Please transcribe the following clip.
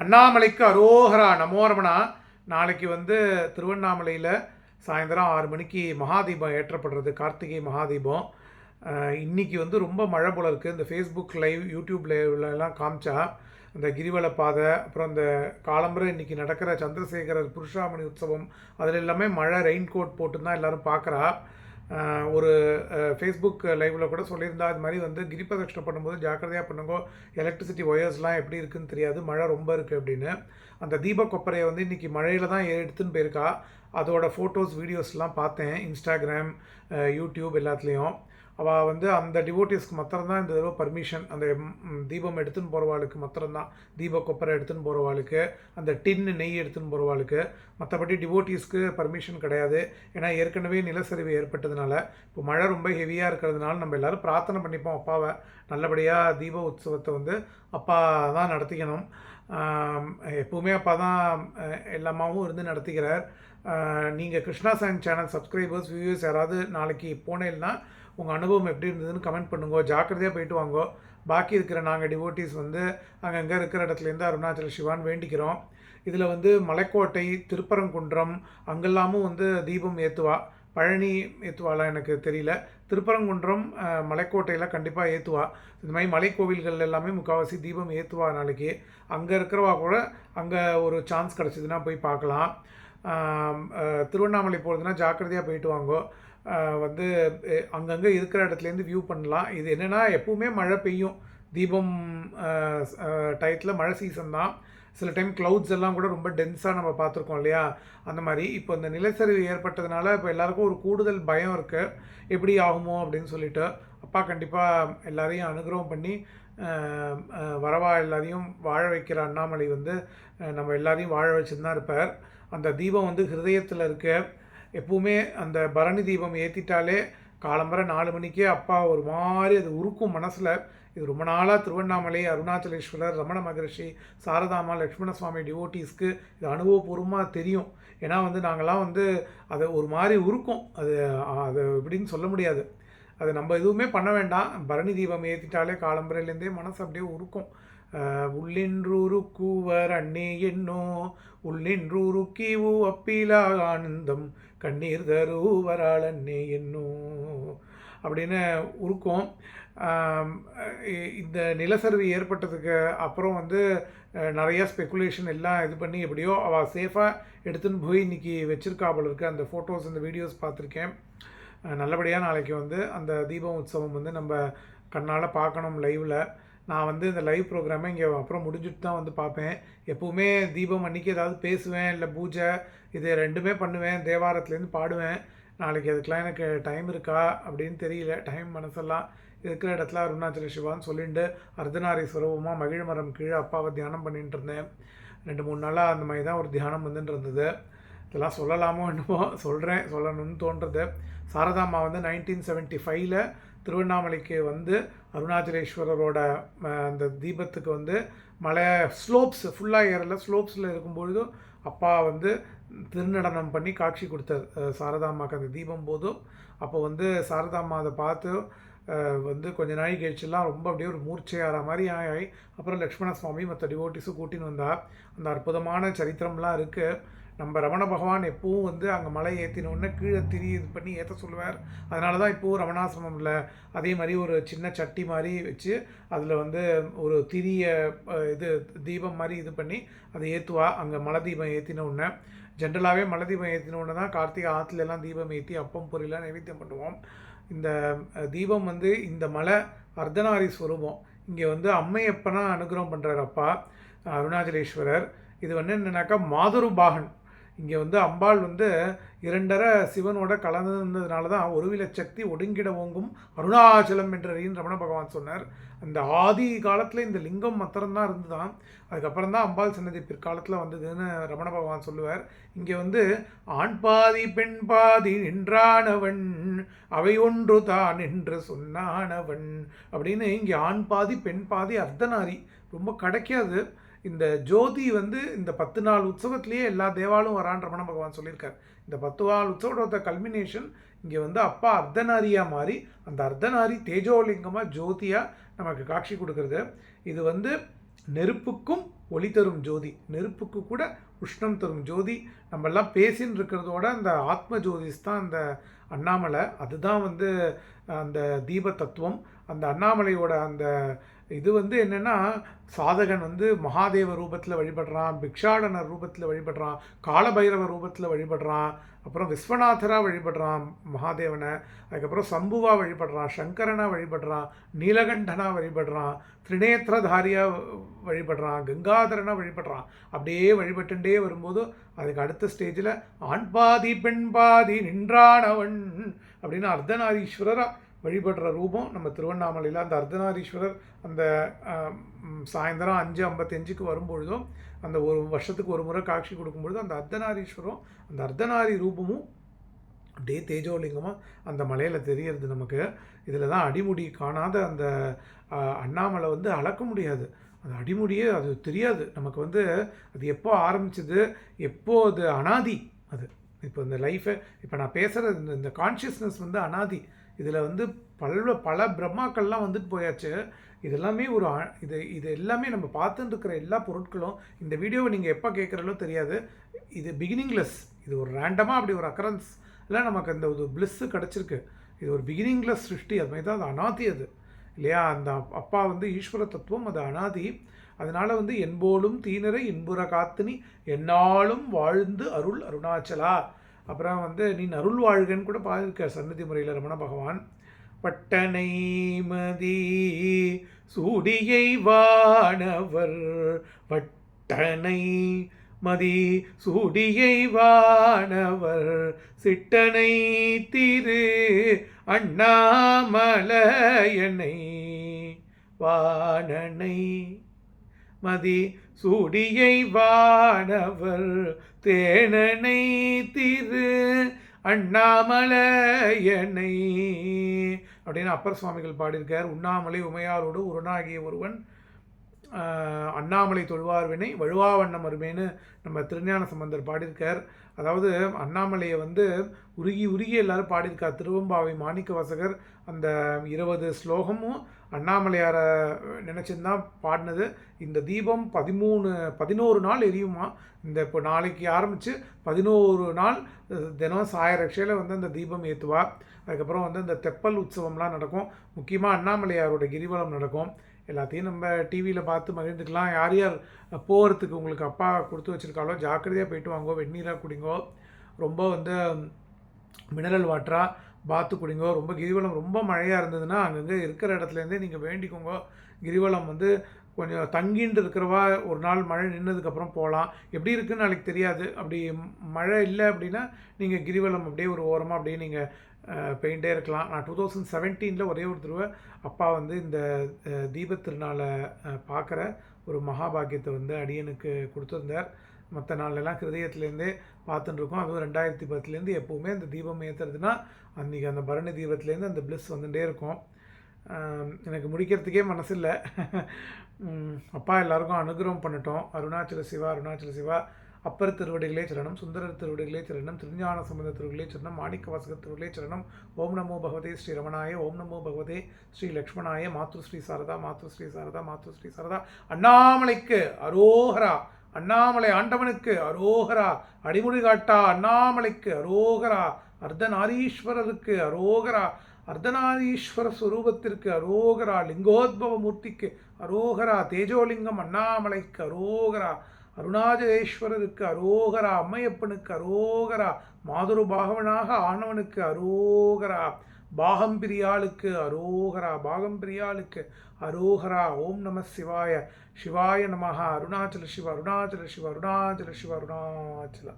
அண்ணாமலைக்கு அரோகரா நமோரமனா நாளைக்கு வந்து திருவண்ணாமலையில் சாயந்தரம் ஆறு மணிக்கு மகாதீபம் ஏற்றப்படுறது கார்த்திகை மகாதீபம். இன்றைக்கி இன்னைக்கு வந்து ரொம்ப மழை போல இருக்குது இந்த ஃபேஸ்புக் லைவ் யூடியூப் லைவ்லலாம் காமிச்சா அந்த கிரிவல பாதை அப்புறம் இந்த காலம்புரை இன்னைக்கு நடக்கிற சந்திரசேகரர் புருஷாமணி உற்சவம் அதில் எல்லாமே மழை ரெயின் கோட் போட்டு தான் எல்லாரும் பார்க்குறா ஒரு ஃபேஸ்புக் லைவில் கூட சொல்லியிருந்தா அது மாதிரி வந்து கிரிபதட்சணை பண்ணும்போது ஜாக்கிரதையாக பண்ணுங்க. எலக்ட்ரிசிட்டி ஒயர்ஸ்லாம் எப்படி இருக்குன்னு தெரியாது. மழை ரொம்ப இருக்குது அப்படின்னு. அந்த தீப கொப்பரையை வந்து இன்றைக்கி மழையில் தான் எடுத்துன்னு போயிருக்கா. அதோட ஃபோட்டோஸ் வீடியோஸ்லாம் பார்த்தேன். இன்ஸ்டாகிராம் யூடியூப் எல்லாத்துலேயும். அவள் வந்து அந்த டிவோட்டிஸ்க்கு மாத்திரம்தான் இந்த தடவை பர்மிஷன் அந்த தீபம் எடுத்துன்னு போகிறவாளுக்கு மாத்திரம்தான். தீப கொப்பரை எடுத்துன்னு போகிறவாளுக்கு அந்த டின்னு நெய் எடுத்துன்னு போகிறவாளுக்கு மற்றபடி டிவோட்டிஸ்க்கு பர்மிஷன் கிடையாது. ஏன்னா ஏற்கனவே நிலச்சரிவு ஏற்பட்டதுனால இப்போ மழை ரொம்ப ஹெவியாக இருக்கிறதுனால நம்ம எல்லாரும் பிரார்த்தனை பண்ணிப்போம் அப்பாவை. நல்லபடியாக தீப உற்சவத்தை வந்து அப்பா தான் நடத்திக்கணும். எப்போவுமே அப்பா தான் எல்லாமாவும் இருந்து நடத்துகிறார். நீங்கள் கிருஷ்ணா சயன் சேனல் சப்ஸ்கிரைபர்ஸ் வியூவர்ஸ் யாராவது நாளைக்கு போனேன்னா உங்கள் அனுபவம் எப்படி இருந்ததுன்னு கமெண்ட் பண்ணுங்க. ஜாக்கிரதையாக போயிட்டு வாங்கோ. பாக்கி இருக்கிற நாங்கள் டிவோட்டிஸ் வந்து அங்கங்கே இருக்கிற இடத்துலேருந்து அருணாச்சல சிவான் வேண்டிக்கிறோம். இதில் வந்து மலைக்கோட்டை திருப்பரங்குன்றம் அங்கெல்லாமும் வந்து தீபம் ஏற்றுவா பழனி ஏற்றுவாளா எனக்கு தெரியல. திருப்பரங்குன்றம் மலைக்கோட்டையில் கண்டிப்பாக ஏற்றுவா இந்த மாதிரி மலைக்கோவில்கள் எல்லாமே முக்கால்வாசி தீபம் ஏற்றுவா நாளைக்கு. அங்கே இருக்கிறவா கூட அங்கே ஒரு சான்ஸ் கிடச்சிதுன்னா போய் பார்க்கலாம். திருவண்ணாமலை போகிறதுனா ஜாக்கிரதையாக போயிட்டு வாங்கோ. வந்து அங்கங்கே இருக்கிற இடத்துலேருந்து வியூ பண்ணலாம். இது என்னென்னா எப்பவுமே மழை பெய்யும். தீபம் டயத்தில் மழை சீசன் தான். சில டைம் க்ளவுட்ஸ் எல்லாம் கூட ரொம்ப டென்ஸாக நம்ம பார்த்துருக்கோம் இல்லையா? அந்த மாதிரி. இப்போ இந்த நிலச்சரிவு ஏற்பட்டதுனால இப்போ எல்லாருக்கும் ஒரு கூடுதல் பயம் இருக்குது எப்படி ஆகுமோ அப்படின்னு சொல்லிட்டு அப்பா கண்டிப்பாக எல்லாரையும் அனுகிரகம் பண்ணி வரவா எல்லாரையும் வாழ வைக்கிற அண்ணாமலை வந்து நம்ம எல்லாரையும் வாழ வச்சுன்னு தான் இருப்பார். அந்த தீபம் வந்து ஹிருதயத்தில் இருக்க. எப்பவுமே அந்த பரணி தீபம் ஏற்றிட்டாலே காலம்பரை நாலு மணிக்கே அப்பா ஒரு மாதிரி அது உருக்கும் மனசில். இது ரொம்ப நாளாக திருவண்ணாமலை அருணாச்சலேஸ்வரர் ரமண மகரிஷி சாரதாமா லக்ஷ்மண சுவாமி டிவோட்டீஸ்க்கு இது அனுபவபூர்வமாக தெரியும். ஏன்னா வந்து நாங்கள்லாம் வந்து அதை ஒரு மாதிரி உருக்கும். அது அது எப்படின்னு சொல்ல முடியாது. அது நம்ம எதுவுமே பண்ண வேண்டாம். பரணி தீபம் ஏற்றிட்டாலே காலம்பரையிலேருந்தே மனசு அப்படியே உருக்கும். அஹ் உள்ளின்றூருக்குவர் அண்ணே என்னோ உள்ளின்றூருக்கிவு அப்பிலா ஆனந்தம் கண்ணீர் தருவராள் அண்ணே என்னோ அப்படின்னு உருக்கும் இந்த நிலச்சரிவு ஏற்பட்டதுக்கு அப்புறம் வந்து நிறையா ஸ்பெகுலேஷன் எல்லாம் இது பண்ணி எப்படியோ அவள் சேஃபாக எடுத்துன்னு போய் இன்னைக்கு வச்சிருக்கா போல அந்த ஃபோட்டோஸ் இந்த வீடியோஸ் பார்த்துருக்கேன். நல்லபடியாக நாளைக்கு வந்து அந்த தீபம் உற்சவம் வந்து நம்ம கண்ணால் பார்க்கணும் லைவில் நான் வந்து இந்த லைவ் ப்ரோக்ராமை இங்கே அப்புறம் முடிஞ்சுட்டு தான் வந்து பார்ப்பேன். எப்போவுமே தீபம் அன்றைக்கி ஏதாவது பேசுவேன் இல்லை பூஜை இது ரெண்டுமே பண்ணுவேன். தேவாரத்துலேருந்து பாடுவேன். நாளைக்கு அதுக்கெலாம் எனக்கு டைம் இருக்கா அப்படின்னு தெரியல. டைம் மனசெல்லாம் இருக்கிற இடத்துல அருணாச்சல சிவான்னு சொல்லிட்டு சுரபமாக மகிழ் மரம் கீழே அப்பாவை தியானம் பண்ணிட்டு இருந்தேன். ரெண்டு மூணு நாளாக அந்த மாதிரி தான் ஒரு தியானம் வந்துட்டு இருந்தது. இதெல்லாம் சொல்லலாமோ என்னமோ சொல்கிறேன் சொல்லணும்னு தோன்றது. சாரதாம்மா வந்து நைன்டீன் செவன்ட்டி ஃபைவ்ல திருவண்ணாமலைக்கு வந்து அருணாச்சலேஸ்வரரோட அந்த தீபத்துக்கு வந்து மலை ஸ்லோப்ஸ் ஃபுல்லாக ஏறல. ஸ்லோப்ஸில் இருக்கும்பொழுதும் அப்பா வந்து திருநடனம் பண்ணி காட்சி கொடுத்தார். அஹ், சாரதாம்மாக்கு அந்த தீபம் போதும். அப்போ வந்து சாரதாம்மா அதை பார்த்து வந்து கொஞ்ச நாள் கழிச்செல்லாம் ரொம்ப அப்படியே ஒரு மூர்ச்சையாகிற மாதிரி ஆகி அப்புறம் லக்ஷ்மண சுவாமி மற்ற டிவோட்டிஸும் கூட்டின்னு வந்தால் அந்த அற்புதமான சரித்திரம்லாம் இருக்குது நம்ம ரமண பகவான் எப்பவும் வந்து அங்கே மலை ஏற்றினோடனே கீழே திரி இது பண்ணி ஏற்ற சொல்லுவார். அதனால தான் இப்போவும் ரமணாசிரமம்ல அதே மாதிரி ஒரு சின்ன சட்டி மாதிரி வச்சு அதில் வந்து ஒரு திரிய இது தீபம் மாதிரி இது பண்ணி அதை ஏற்றுவா அங்கே மலை தீபம் ஏற்றினோடனே ஜென்ரலாகவே மலை தீபம் ஏற்றினோடனே தான் கார்த்திகை ஆற்றுல எல்லாம் தீபம் ஏற்றி அப்பம் பொரியெல்லாம் நைவேத்தியம் பண்ணுவோம். இந்த தீபம் வந்து இந்த மலை அர்த்தநாரி ஸ்வரூபம். இங்கே வந்து அம்மையப்பனா அனுகிரகம் பண்ணுறார் அப்பா அருணாச்சலேஸ்வரர். இது வந்து என்னென்னாக்கா மாதுரு பாகன் இங்கே வந்து அம்பாள் வந்து இரண்டரை சிவனோட கலந்ததுனால தான் ஒருவில சக்தி ஒடுங்கிட ஓங்கும் அருணாச்சலம் என்றறியும் ரமண பகவான் சொன்னார். அந்த ஆதி காலத்தில் இந்த லிங்கம் மாத்திரம்தான் இருந்துதான். அதுக்கப்புறம் தான் அம்பாள் சன்னதி பிற்காலத்தில் வந்ததுன்னு ரமண பகவான் சொல்லுவார். இங்கே வந்து ஆண் பாதி பெண் பாதி நின்றானவன் அவை ஒன்று தான் என்று சொன்னானவன் அப்படின்னு இங்கே ஆண் பாதி பெண் பாதி அர்த்தநாரி. ரொம்ப கிடைக்காது. இந்த ஜோதி வந்து இந்த பத்து நாள் உற்சவத்திலேயே எல்லா தேவாலும் வரான்ற மன பகவான் சொல்லியிருக்கார். இந்த பத்து நாள் உற்சவத்தோட கல்மினேஷன் இங்கே வந்து அப்பா அர்த்தநாரியாக மாறி அந்த அர்த்தநாரி தேஜோலிங்கமாக ஜோதியாக நமக்கு காட்சி கொடுக்குறது. இது வந்து நெருப்புக்கும் ஒளி தரும் ஜோதி. நெருப்புக்கு கூட உஷ்ணம் தரும் ஜோதி. நம்ம எல்லாம் பேசின்னு இருக்கிறதோட அந்த ஆத்ம ஜோதிஸ் தான் அந்த அண்ணாமலை. அதுதான் வந்து அந்த தீப தத்துவம் அந்த அண்ணாமலையோட அந்த இது வந்து என்னென்னா சாதகன் வந்து மகாதேவ ரூபத்தில் வழிபடுறான் பிக்ஷாடனர் ரூபத்தில் வழிபடுறான் காலபைரவ ரூபத்தில் வழிபடுறான் அப்புறம் விஸ்வநாதராக வழிபடுறான் மகாதேவனை அதுக்கப்புறம் சம்புவா வழிபடுறான் சங்கரனாக வழிபடுறான் நீலகண்டனாக வழிபடுறான் திரிநேத்திரதாரியாக வழிபடுறான் கங்கா கங்காதரனா வழிபடுறான்? அப்படியே வழிபட்டுண்டே வரும்போது அதுக்கு அடுத்த ஸ்டேஜில் ஆண் பாதி பெண் பாதி நின்றானவன் அப்படின்னு அர்த்தநாரீஸ்வரராக வழிபடுற ரூபம் நம்ம திருவண்ணாமலையில் அந்த அர்த்தநாரீஸ்வரர் அந்த சாயந்தரம் அஞ்சு ஐம்பத்தஞ்சுக்கு வரும்பொழுதும் அந்த ஒரு வருஷத்துக்கு ஒரு முறை காட்சி கொடுக்கும்பொழுது அந்த அர்த்தநாரீஸ்வரம் அந்த அர்த்தநாரி ரூபமும் அப்படியே தேஜோலிங்கமாக அந்த மலையில் தெரியறது நமக்கு. இதில் தான் அடிமுடி காணாத அந்த அண்ணாமலை வந்து அளக்க முடியாது. அது அடிமுடியே அது தெரியாது. நமக்கு வந்து அது எப்போ ஆரம்பிச்சது எப்போ அது அனாதி அது. இப்போ இந்த லைஃபை இப்போ நான் பேசுகிற இந்த இந்த கான்ஷியஸ்னஸ் வந்து அனாதி. இதில் வந்து பல பல பிரம்மாக்கள்லாம் வந்துட்டு போயாச்சு. இதெல்லாமே ஒரு இது இது எல்லாமே நம்ம பார்த்துட்டு இருக்கிற எல்லா பொருட்களும் இந்த வீடியோவை நீங்கள் எப்போ கேட்குறாலோ தெரியாது. இது பிகினிங்லெஸ் இது ஒரு ரேண்டமாக அப்படி ஒரு அக்கரன்ஸ் இல்லை நமக்கு அந்த ஒரு பிளிஸ்ஸு கிடச்சிருக்கு. இது ஒரு பிகினிங்லெஸ் சிருஷ்டி. அது மாதிரி தான் அது அனாதி அது. இல்லையா? அந்த அப்பா வந்து ஈஸ்வர தத்துவம் அது அனாதி. அதனால் வந்து என்போலும் தீனரை இன்புற காத்துனி என்னாலும் வாழ்ந்து அருள் அருணாச்சலா அப்புறம் வந்து நீ அருள் வாழ்கன்னு கூட பாதிருக்க சன்னதி முறையில் ரமண பகவான். பட்டனை மதி சூடியை வானவர் பட்டனை மதி சூடியை வானவர் சிட்டனை திரு அண்ணாமலையனை வானனை மதி சூடியை வானவர் தேனனை திரு அண்ணாமலையனை அப்படின்னு அப்பர் சுவாமிகள் பாடியிருக்கார். உண்ணாமலை உமையாரோடு உருணாகிய ஒருவன் அண்ணாமலை தொழுவார்வினை வழுவாவண்ணம் அருமைன்னு நம்ம திருஞான சம்பந்தர் பாடியிருக்கார். அதாவது அண்ணாமலையை வந்து உருகி உருகி எல்லாரும் பாடியிருக்கார். திருவம்பாவை மாணிக்க வாசகர் அந்த இருபது ஸ்லோகமும் அண்ணாமலையாரை நினச்சிருந்தான் பாடினது. இந்த தீபம் பதிமூணு பதினோரு நாள் எரியுமா? இந்த இப்போ நாளைக்கு ஆரம்பித்து பதினோரு நாள் தினம் சாயரட்சையில் வந்து அந்த தீபம் ஏற்றுவா அதுக்கப்புறம் வந்து இந்த தெப்பல் உற்சவம்லாம் நடக்கும். முக்கியமாக அண்ணாமலையாரோட கிரிவலம் நடக்கும். எல்லாத்தையும் நம்ம டிவியில் பார்த்து மகிழ்ந்துக்கலாம். யார் யார் போகிறதுக்கு உங்களுக்கு அப்பா கொடுத்து வச்சுருக்காலோ ஜாக்கிரதையாக போயிட்டு வாங்கோ வெந்நீராக குடிங்கோ ரொம்ப வந்து மினரல் வாட்டராக பாத்து குடிங்கோ ரொம்ப கிரிவலம் ரொம்ப மழையாக இருந்ததுன்னா அங்கங்கே இருக்கிற இடத்துலேருந்தே நீங்கள் வேண்டிக்கோங்க. கிரிவலம் வந்து கொஞ்சம் தங்கின்னு இருக்கிறவா ஒரு நாள் மழை நின்னதுக்கப்புறம் போகலாம் எப்படி இருக்குன்னு நாளைக்கு தெரியாது. அப்படி மழை இல்லை அப்படின்னா நீங்கள் கிரிவலம் அப்படியே ஒரு ஓரமாக அப்படியே நீங்கள் பெயிண்டே இருக்கலாம். நான் டூ தௌசண்ட் செவன்டீனில் ஒரே ஒரு தடவை அப்பா வந்து இந்த தீபத் திருநாளை பார்க்குற ஒரு மகாபாகியத்தை வந்து அடியனுக்கு கொடுத்துருந்தார். மற்ற நாளெல்லாம் ஹிருதயத்துலேருந்தே பார்த்துட்டு இருக்கோம் அதுவும் ரெண்டாயிரத்தி பத்துலேருந்து எப்போவுமே அந்த தீபம் ஏற்றுறதுனா அன்றைக்கி அந்த பரணி தீபத்துலேருந்து அந்த பிளஸ் வந்துகிட்டே இருக்கும். எனக்கு முடிக்கிறதுக்கே மனசில்லை. அப்பா எல்லாருக்கும் அனுகிரகம் பண்ணிட்டோம். அருணாச்சல சிவா அருணாச்சல சிவா அப்பர் திருவடிகளே சரணம் சுந்தரர் திருவடிகளே சரணம் திருஞான சம்பந்த திருவடிகளே சரணம் மாணிக்க வாசக திருவடிகளே சரணம். ஓம் நமோ பகவதே ஸ்ரீ ரமணாய ஓம் நமோ பகவதே ஸ்ரீ லக்ஷ்மணாய மாத்ருஸ்ரீ சாரதா மாத்ருஸ்ரீ சாரதா மாத்ருஸ்ரீ சாரதா. அண்ணாமலைக்கு அரோஹரா அண்ணாமலை ஆண்டவனுக்கு அரோகரா அடிமுடி காட்டா அண்ணாமலைக்கு அரோகரா அர்த்தநாரீஸ்வரருக்கு அரோகரா அர்த்தநாதீஸ்வர ஸ்வரூபத்திற்கு அரோகரா லிங்கோத்பவ மூர்த்திக்கு அரோகரா தேஜோலிங்கம் அண்ணாமலைக்கு அரோகரா அருணாச்சலேஸ்வரருக்கு அரோகரா அம்மையப்பனுக்கு அரோகரா மாதுரு பாகவனாக ஆனவனுக்கு அரோகரா பாகம் பிரியாளுக்கு அரோகரா பாகம் பிரியாளுக்கு அரோகரா. ஓம் நம சிவாய. சிவாய நமஹா அருணாச்சல சிவ அருணாச்சல சிவ அருணாச்சல சிவ அருணாச்சலா.